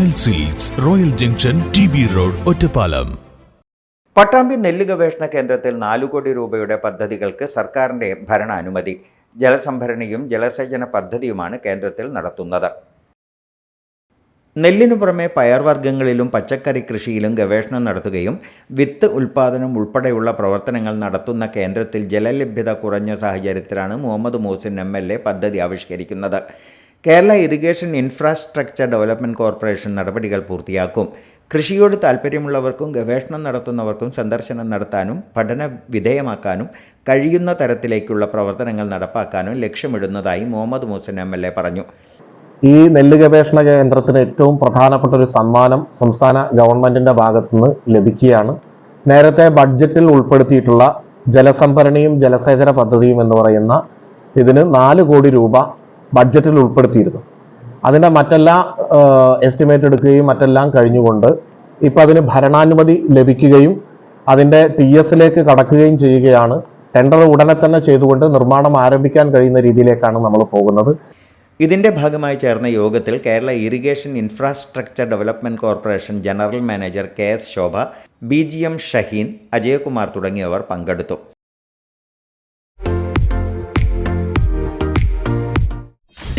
Royal seals royal junction T B road Ottapalam Pattambi നെല്ല് ഗവേഷണ കേന്ദ്രത്തിൽ നാലു കോടി രൂപയുടെ പദ്ധതികൾക്ക് സർക്കാരിന്റെ ഭരണാനുമതി. ജലസംഭരണിയും ജലസേചന പദ്ധതിയുമാണ് കേന്ദ്രത്തിൽ നടത്തുന്നത്. നെല്ലിനു പുറമെ പയർവർഗങ്ങളിലും പച്ചക്കറി കൃഷിയിലും ഗവേഷണം നടത്തുകയും വിത്ത് ഉൽപ്പാദനം ഉൾപ്പെടെയുള്ള പ്രവർത്തനങ്ങൾ നടത്തുന്ന കേന്ദ്രത്തിൽ ജലലഭ്യത കുറഞ്ഞ സാഹചര്യത്തിലാണ് മുഹമ്മദ് മൂസിൻ എ പദ്ധതി ആവിഷ്കരിക്കുന്നത്. Kerala irrigation infrastructure development corporation നടപടികൾ പൂർത്തിയാക്കും. കൃഷിയോട് താൽപ്പര്യമുള്ളവർക്കും ഗവേഷണം നടത്തുന്നവർക്കും സന്ദർശനം നടത്താനും പഠന വിധേയമാക്കാനും കഴിയുന്ന തരത്തിലേക്കുള്ള പ്രവർത്തനങ്ങൾ നടപ്പാക്കാനും ലക്ഷ്യമിടുന്നതായി Muhammad Moosan M L A പറഞ്ഞു. ഈ നെല്ല് ഗവേഷണ കേന്ദ്രത്തിന് ഏറ്റവും പ്രധാനപ്പെട്ട ഒരു സമ്മാനം സംസ്ഥാന ഗവൺമെന്റിന്റെ ഭാഗത്തുനിന്ന് ലഭിക്കുകയാണ്. നേരത്തെ ബഡ്ജറ്റിൽ ഉൾപ്പെടുത്തിയിട്ടുള്ള ജലസംഭരണിയും ജലസേചന പദ്ധതിയും എന്ന് പറയുന്ന ഇതിന് നാല് കോടി രൂപ ബഡ്ജറ്റിൽ ഉൾപ്പെടുത്തിയിരുന്നു. അതിന്റെ മറ്റെല്ലാം എസ്റ്റിമേറ്റ് എടുക്കുകയും മറ്റെല്ലാം കഴിഞ്ഞുകൊണ്ട് ഇപ്പം അതിന് ഭരണാനുമതി ലഭിക്കുകയും അതിന്റെ ടി എസിലേക്ക് കടക്കുകയും ചെയ്യുകയാണ്. ടെൻഡർ ഉടനെ തന്നെ ചെയ്തുകൊണ്ട് നിർമ്മാണം ആരംഭിക്കാൻ കഴിയുന്ന രീതിയിലേക്കാണ് നമ്മൾ പോകുന്നത്. ഇതിന്റെ ഭാഗമായി ചേർന്ന യോഗത്തിൽ Kerala irrigation infrastructure development corporation general manager K S Shobha B G M Shaheen Ajayakumar തുടങ്ങിയവർ പങ്കെടുത്തു.